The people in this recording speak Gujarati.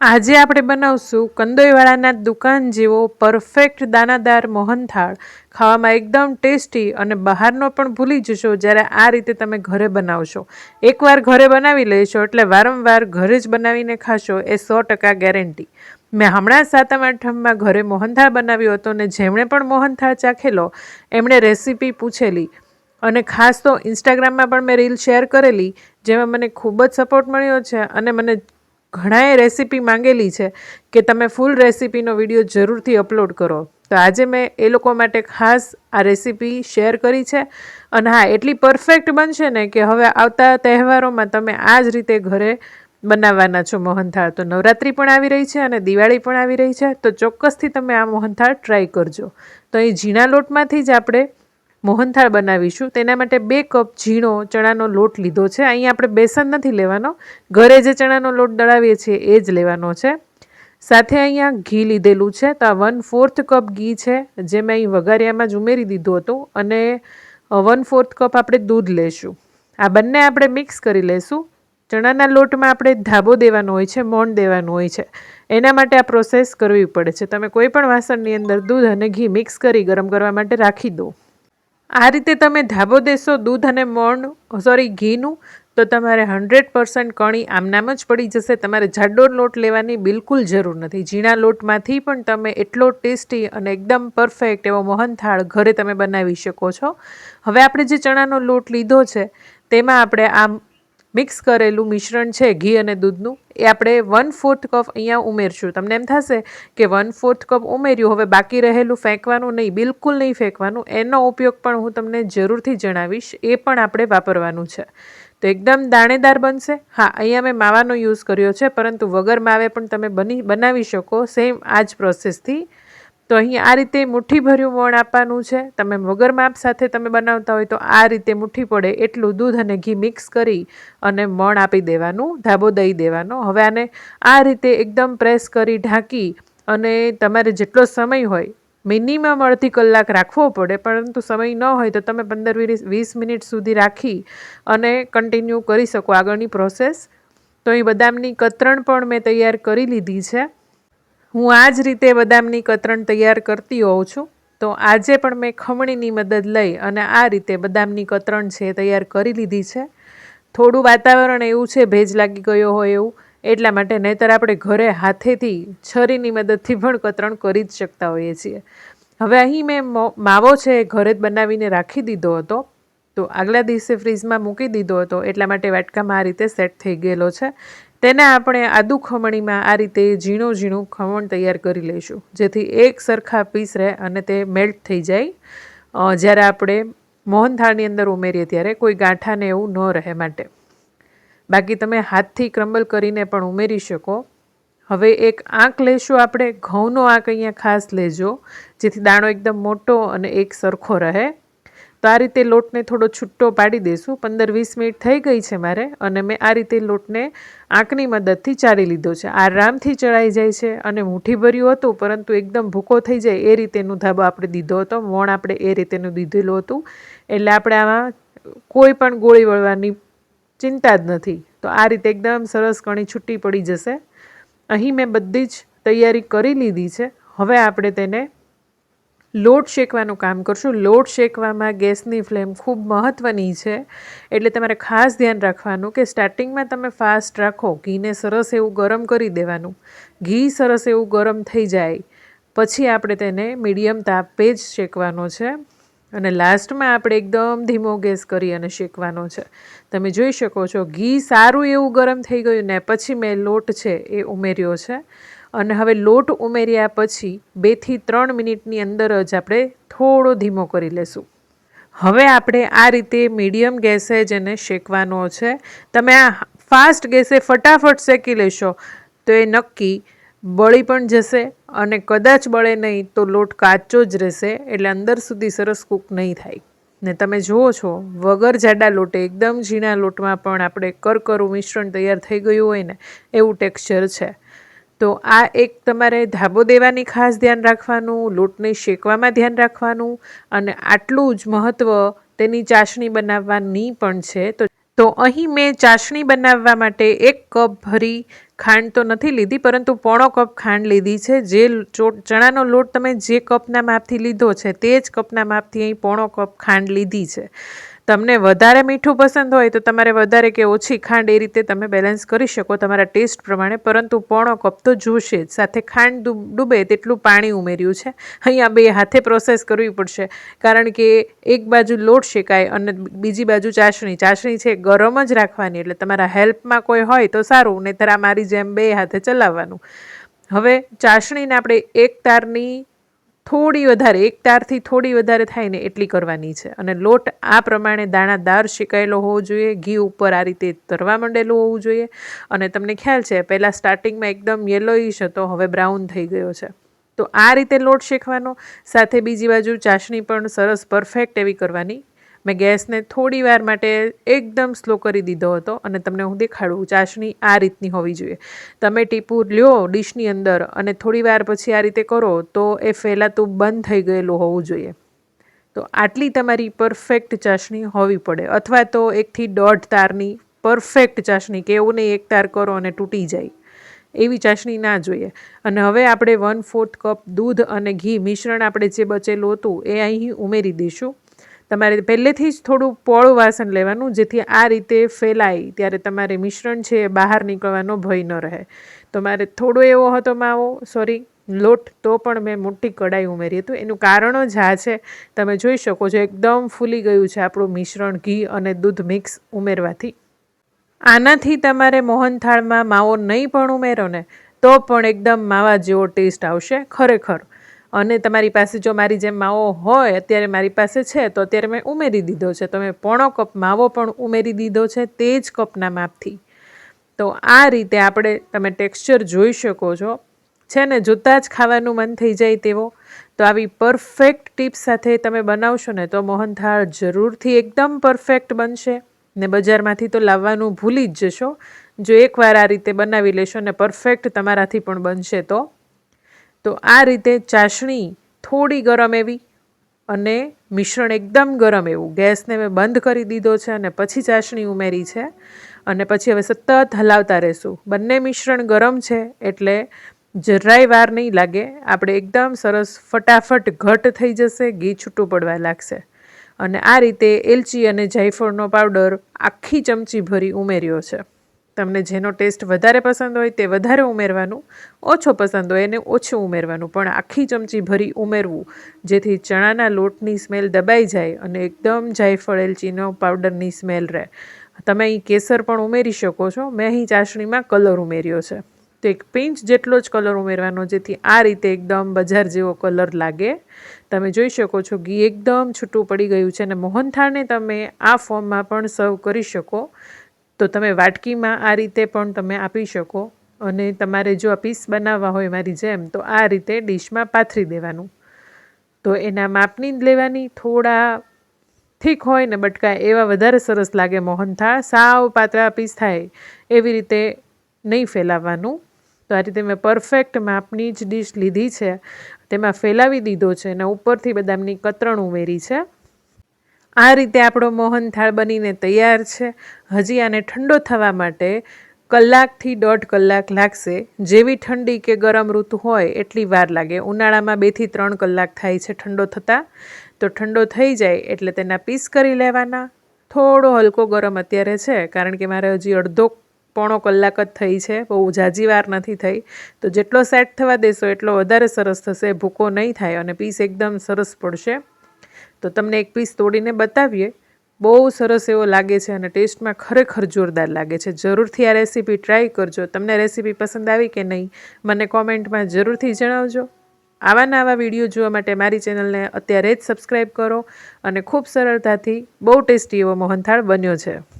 આજે આપણે બનાવશું કંદોઈવાળાના દુકાન જેવો પરફેક્ટ દાણાદાર મોહનથાળ. ખાવામાં એકદમ ટેસ્ટી અને બહારનો પણ ભૂલી જશો જ્યારે આ રીતે તમે ઘરે બનાવશો. એકવાર ઘરે બનાવી લેશો એટલે વારંવાર ઘરે જ બનાવીને ખાશો એ સો ટકા ગેરંટી મેં હમણાં સાતમ આઠમમાં ઘરે મોહનથાળ બનાવ્યો હતો ને જેમણે પણ મોહનથાળ ચાખેલો, એમણે રેસીપી પૂછેલી અને ખાસ તો ઇન્સ્ટાગ્રામમાં પણ મેં રીલ શેર કરેલી, જેમાં મને ખૂબ જ સપોર્ટ મળ્યો છે અને મને ઘણાએ રેસીપી માંગેલી છે કે તમે ફૂલ રેસીપીનો વીડિયો જરૂરથી અપલોડ કરો. તો આજે મેં એ લોકો માટે ખાસ આ રેસીપી શેર કરી છે અને હા, એટલી પરફેક્ટ બનશે ને કે હવે આવતા તહેવારોમાં તમે આ જ રીતે ઘરે બનાવવાના છો મોહનથાળ. તો નવરાત્રિ પણ આવી રહી છે અને દિવાળી પણ આવી રહી છે. તો ચોક્કસથી તમે આ મોહનથાળ ટ્રાય કરજો. તો અહીં ઝીણા લોટમાંથી જ આપણે મોહનથાળ બનાવીશું. તેના માટે બે કપ ઝીણો ચણાનો લોટ લીધો છે. અહીં આપણે બેસન નથી લેવાનો. ઘરે જે ચણાનો લોટ દળાવીએ છીએ એ જ લેવાનો છે. સાથે અહીંયા ઘી લીધેલું છે. તો આ વન ફોર્થ કપ ઘી છે, જે મેં અહીં વઘારિયામાં જ ઉમેરી દીધું હતું. અને વન ફોર્થ કપ આપણે દૂધ લેશું. આ બંને આપણે મિક્સ કરી લેશું. ચણાના લોટમાં આપણે ધાબો દેવાનો હોય છે, મોણ દેવાનું હોય છે. એના માટે આ પ્રોસેસ કરવી પડે છે. તમે કોઈ પણ વાસણની અંદર દૂધ અને ઘી મિક્સ કરી ગરમ કરવા માટે રાખી દો. આ રીતે તમે ધાબો દેશો, દૂધ અને મોણ સોરી ઘીનું, તો તમારે હંડ્રેડ પર્સન્ટ કણી આમનામ જ પડી જશે. તમારે જાડો લોટ લેવાની બિલકુલ જરૂર નથી. ઝીણા લોટમાંથી પણ તમે એટલો ટેસ્ટી અને એકદમ પરફેક્ટ એવો મોહનથાળ ઘરે તમે બનાવી શકો છો. હવે આપણે જે ચણાનો લોટ લીધો છે, તેમાં આપણે આ મિક્સ કરેલું મિશ્રણ છે, ઘી અને દૂધનું, એ આપણે વન ફોર્થ કપ અહીંયા ઉમેરશું. તમને એમ થશે કે વન ફોર્થ કપ ઉમેર્યું, હવે બાકી રહેલું ફેંકવાનું નહીં, બિલકુલ નહીં ફેંકવાનું. એનો ઉપયોગ પણ હું તમને જરૂરથી જણાવીશ, એ પણ આપણે વાપરવાનું છે. તો એકદમ દાણેદાર બનશે. હા, અહીંયા મેં માવાનો યુઝ કર્યો છે, પરંતુ વગર માવે પણ તમે બની, બનાવી શકો સેમ આ જ પ્રોસેસથી તો અહીં આ રીતે મુઠ્ઠીભર્યું મોણ આપવાનું છે. તમે વગર માપ સાથે તમે બનાવતા હોય તો આ રીતે મુઠ્ઠી પડે એટલું દૂધ અને ઘી મિક્સ કરી અને મોણ આપી દેવાનું, ધાબો દઈ દેવાનો. હવે આને આ રીતે એકદમ પ્રેસ કરી ઢાંકી અને તમારે જેટલો સમય હોય, મિનિમમ અડધી કલાક રાખવો પડે, પરંતુ સમય ન હોય તો તમે પંદર વીસ મિનિટ સુધી રાખી અને કન્ટિન્યુ કરી શકો આગળની પ્રોસેસ તો અહીં બદામની કતરણ પણ મેં તૈયાર કરી લીધી છે. હું આ જ રીતે બદામની કતરણ તૈયાર કરતી હોઉં છું, તો આજે પણ મેં ખમણીની મદદ લઈ અને આ રીતે બદામની કતરણ છે તૈયાર કરી લીધી છે. થોડું વાતાવરણ એવું છે, ભેજ લાગી ગયો હોય એવું, એટલા માટે નહીતર આપણે ઘરે હાથેથી છરીની મદદથી પણ કતરણ કરી જ શકતા હોઈએ છીએ. હવે અહીં મેં માવો છે ઘરે જ બનાવીને રાખી દીધો હતો, તો આગલા દિવસે ફ્રીજમાં મૂકી દીધો હતો, એટલા માટે વાટકામાં આ રીતે સેટ થઈ ગયેલો છે. તેને આપણે આદુ ખમણીમાં આ રીતે ઝીણું ઝીણું ખમણ તૈયાર કરી લઈશું. જેથી એક સરખા પીસ રહે અને તે મેલ્ટ થઈ જાય. જ્યારે આપણે મોહનથાળની અંદર ઉમેરીએ ત્યારે કોઈ ગાંઠાને એવું ન રહે માટે. બાકી તમે હાથથી ક્રમ્બલ કરીને પણ ઉમેરી શકો. હવે એક આંક લેશું આપણે. ઘઉંનો આંક અહીંયા ખાસ લેજો, જેથી દાણો એકદમ મોટો અને એક સરખો રહે. તો આ રીતે લોટને થોડો છૂટો પાડી દઈશું પંદર વીસ મિનિટ થઈ ગઈ છે મારે અને મેં આ રીતે લોટને આંકની મદદથી ચાળી લીધો છે. આરામથી ચડાઈ જાય છે અને મુઠ્ઠી ભર્યું હતું, પરંતુ એકદમ ભૂકો થઈ જાય એ રીતેનું ધાબો આપણે દીધો હતો. મોણ આપણે એ રીતેનું દીધેલું હતું. એટલે આપણે આમાં કોઈ પણ ગોળી વળવાની ચિંતા જ નથી. તો આ રીતે એકદમ સરસ કણી છૂટી પડી જશે. અહીં મેં બધી જ તૈયારી કરી લીધી છે. હવે આપણે તેને લોટ શેકવાનું કામ કરશું. લોટ શેકવામાં ગેસની ફ્લેમ ખૂબ મહત્ત્વની છે. એટલે તમારે ખાસ ધ્યાન રાખવાનું કે સ્ટાર્ટિંગમાં તમે ફાસ્ટ રાખો. ઘીને સરસ એવું ગરમ કરી દેવાનું. ઘી સરસ એવું ગરમ થઈ જાય. પછી આપણે તેને મીડિયમ તાપે જ શેકવાનો છે. અને લાસ્ટમાં આપણે એકદમ ધીમો ગેસ કરી અને શેકવાનો છે. તમે જોઈ શકો છો, ઘી સારું એવું ગરમ થઈ ગયું ને પછી મેં લોટ છે એ ઉમેર્યો છે. અને હવે લોટ ઉમેર્યા પછી બેથી ત્રણ મિનિટની અંદર જ આપણે થોડો ધીમો કરી લેશું. હવે આપણે આ રીતે મીડિયમ ગેસે જ એને શેકવાનો છે. તમે આ ફાસ્ટ ગેસે ફટાફટ શેકી લેશો તો એ નક્કી બળી પણ જશે અને કદાચ બળે નહીં તો લોટ કાચો જ રહેશે એટલે અંદર સુધી સરસ કૂક નહીં થાય. ને તમે જુઓ છો, વગર જાડા લોટે એકદમ ઝીણા લોટમાં પણ આપણે કરકરું મિશ્રણ તૈયાર થઈ ગયું હોય ને, એવું ટેક્સચર છે. તો આ એક તમારે ધાબો દેવાની ખાસ ધ્યાન રાખવાનું, લોટને શેકવામાં ધ્યાન રાખવાનું અને આટલું જ મહત્ત્વ તેની ચાસણી બનાવવાની પણ છે. તો તો અહીં મેં ચાસણી બનાવવા માટે એક કપ ભરી ખાંડ તો નથી લીધી, પરંતુ પોણો કપ ખાંડ લીધી છે. જે ચણાનો લોટ તમે જે કપના માપથી લીધો છે, તે જ કપના માપથી અહીં પોણો કપ ખાંડ લીધી છે. તમને વધારે મીઠું પસંદ હોય તો તમારે વધારે કે ઓછી ખાંડ એ રીતે તમે બેલેન્સ કરી શકો તમારા ટેસ્ટ પ્રમાણે. પરંતુ પોણો કપ તો જોશે જ. સાથે ખાંડ ડૂબે તેટલું પાણી ઉમેર્યું છે. અહીંયા બે હાથે પ્રોસેસ કરવી પડશે. કારણ કે એક બાજુ લોટ શેકાય અને બીજી બાજુ ચાસણી. ચાસણી છે ગરમ જ રાખવાની. એટલે તમારા હેલ્પમાં કોઈ હોય તો સારું. નહીંતર આ મારી જેમ બે હાથે ચલાવવાનું. હવે ચાસણીને આપણે એક તારની થોડી વધારે એક તારથી થોડી વધારે થાય ને એટલી કરવાની છે. અને લોટ આ પ્રમાણે દાણાદાર શેકાયેલો હોવો જોઈએ, ઘી ઉપર આ રીતે તરવા માંડેલું હોવું જોઈએ. અને તમને ખ્યાલ છે, પહેલાં સ્ટાર્ટિંગમાં એકદમ યલોઈશ હતો, હવે બ્રાઉન થઈ ગયો છે. તો આ રીતે લોટ શેકવાનો, સાથે બીજી બાજુ ચાસણી પણ સરસ, પરફેક્ટ એવી કરવાની મેં ગેસને થોડી વાર માટે એકદમ સ્લો કરી દીધો હતો અને તમને હું દેખાડું, ચાસણી આ રીતની હોવી જોઈએ. તમે ટીપું લ્યો ડીશની અંદર અને થોડી વાર પછી આ રીતે કરો તો એ ફેલાતું બંધ થઈ ગયેલું હોવું જોઈએ. તો આટલી તમારી પરફેક્ટ ચાસણી હોવી પડે અથવા તો એકથી દોઢ તારની પરફેક્ટ ચાસણી કે એવું નહીં, એક તાર કરો અને તૂટી જાય. એવી ચાસણી ના જોઈએ. અને હવે આપણે વન ફોર્થ કપ દૂધ અને ઘી મિશ્રણ આપણે જે બચેલું હતું એ અહીં ઉમેરી દઈશું. તમારે પહેલેથી જ થોડું પોળું વાસણ લેવાનું, જેથી આ રીતે ફેલાય ત્યારે તમારે મિશ્રણ છે એ બહાર નીકળવાનો ભય ન રહે. તો મારે થોડો એવો હતો માવો, સોરી, લોટ, તો પણ મેં મોટી કડાઈ ઉમેરી હતું. એનું કારણ જ આ છે, તમે જોઈ શકો છો, એકદમ ફૂલી ગયું છે આપણું મિશ્રણ ઘી અને દૂધ મિક્સ ઉમેરવાથી. આનાથી તમારે મોહનથાળમાં માવો નહીં પણ ઉમેરો ને, તો પણ એકદમ માવા જેવો ટેસ્ટ આવશે ખરેખર. અને તમારી પાસે જો મારી જેમ માવો હોય, અત્યારે મારી પાસે છે, તો અત્યારે મેં ઉમેરી દીધો છે. તો મેં પોણો કપ માવો પણ ઉમેરી દીધો છે, તે જ કપના માપથી. તો આ રીતે આપણે, તમે ટેક્સચર જોઈ શકો છો. છે ને, જોતાં જ ખાવાનું મન થઈ જાય તેવો. તો આવી પરફેક્ટ ટીપ્સ સાથે તમે બનાવશો ને, તો મોહનથાળ જરૂરથી એકદમ પરફેક્ટ બનશે. ને બજારમાંથી તો લાવવાનું ભૂલી જ જશો. જો એકવાર આ રીતે બનાવી લેશો ને, પરફેક્ટ તમારાથી પણ બનશે તો. તો આ રીતે ચાસણી થોડી ગરમ એવી અને મિશ્રણ એકદમ ગરમ એવું. ગેસને મેં બંધ કરી દીધો છે અને પછી ચાસણી ઉમેરી છે અને પછી હવે સતત હલાવતા રહેશું. બંને મિશ્રણ ગરમ છે એટલે જરાય વાર નહીં લાગે. આપણે એકદમ સરસ ફટાફટ ઘટ થઈ જશે, ઘી છૂટું પડવા લાગશે. અને આ રીતે એલચી અને જાયફળનો પાવડર આખી ચમચી ભરી ઉમેર્યો છે. તમને જેનો ટેસ્ટ વધારે પસંદ હોય તે વધારે ઉમેરવાનું, ઓછો પસંદ હોય એને ઓછું ઉમેરવાનું. પણ આખી ચમચી ભરી ઉમેરવું, જેથી ચણાના લોટની સ્મેલ દબાઈ જાય અને એકદમ જાયફળ એલચીનો પાવડરની સ્મેલ રહે. તમે અહીં કેસર પણ ઉમેરી શકો છો. મેં અહીં ચાસણીમાં કલર ઉમેર્યો છે. તો એક પિંચ જેટલો જ કલર ઉમેરવાનો, જેથી આ રીતે એકદમ બજાર જેવો કલર લાગે. તમે જોઈ શકો છો, ઘી એકદમ છૂટું પડી ગયું છે અને મોહનથાળને તમે આ ફોર્મમાં પણ સર્વ કરી શકો. તો તમે વાટકીમાં આ રીતે પણ તમે આપી શકો અને તમારે જો આ પીસ બનાવવા હોય મારી જેમ, તો આ રીતે ડીશમાં પાથરી દેવાનું. તો એના માપની જ લેવાની, થોડા થીક હોય ને બટકા એવા વધારે સરસ લાગે મોહનથાળ સાવ પાતળા પીસ થાય, એવી રીતે નહીં ફેલાવવાનું. તો આ રીતે મેં પરફેક્ટ માપની જ ડીશ લીધી છે. તેમાં ફેલાવી દીધો છે અને ઉપરથી બદામની કતરણ ઉમેરી છે. આ રીતે આપણો મોહનથાળ બનીને તૈયાર છે. હજી આને ઠંડો થવા માટે કલાકથી દોઢ કલાક લાગશે. જેવી ઠંડી કે ગરમ ઋતુ હોય એટલી વાર લાગે. ઉનાળામાં બેથી ત્રણ કલાક થાય છે ઠંડો થતાં. તો ઠંડો થઈ જાય એટલે તેના પીસ કરી લેવાના. થોડો હલકો ગરમ અત્યારે છે, કારણ કે મારે હજી અડધો પોણો કલાક જ થઈ છે. બહુ જાજી વાર નથી થઈ. તો જેટલો સેટ થવા દેશો એટલો વધારે સરસ થશે, ભૂકો નહીં થાય અને પીસ એકદમ સરસ પડશે. તો તમને એક પીસ તોડીને બતાવીએ. બહુ સરસ એવો લાગે છે અને ટેસ્ટમાં ખરેખર જોરદાર લાગે છે. જરૂરથી આ રેસીપી ટ્રાય કરજો. તમને રેસીપી પસંદ આવી કે નહીં, મને કોમેન્ટમાં જરૂરથી જણાવજો. આવા નવા વીડિયો જોવા માટે મારી ચેનલને અત્યારે જ સબસ્ક્રાઈબ કરો અને ખૂબ સરળતાથી બહુ ટેસ્ટી એવો મોહનથાળ બન્યો છે.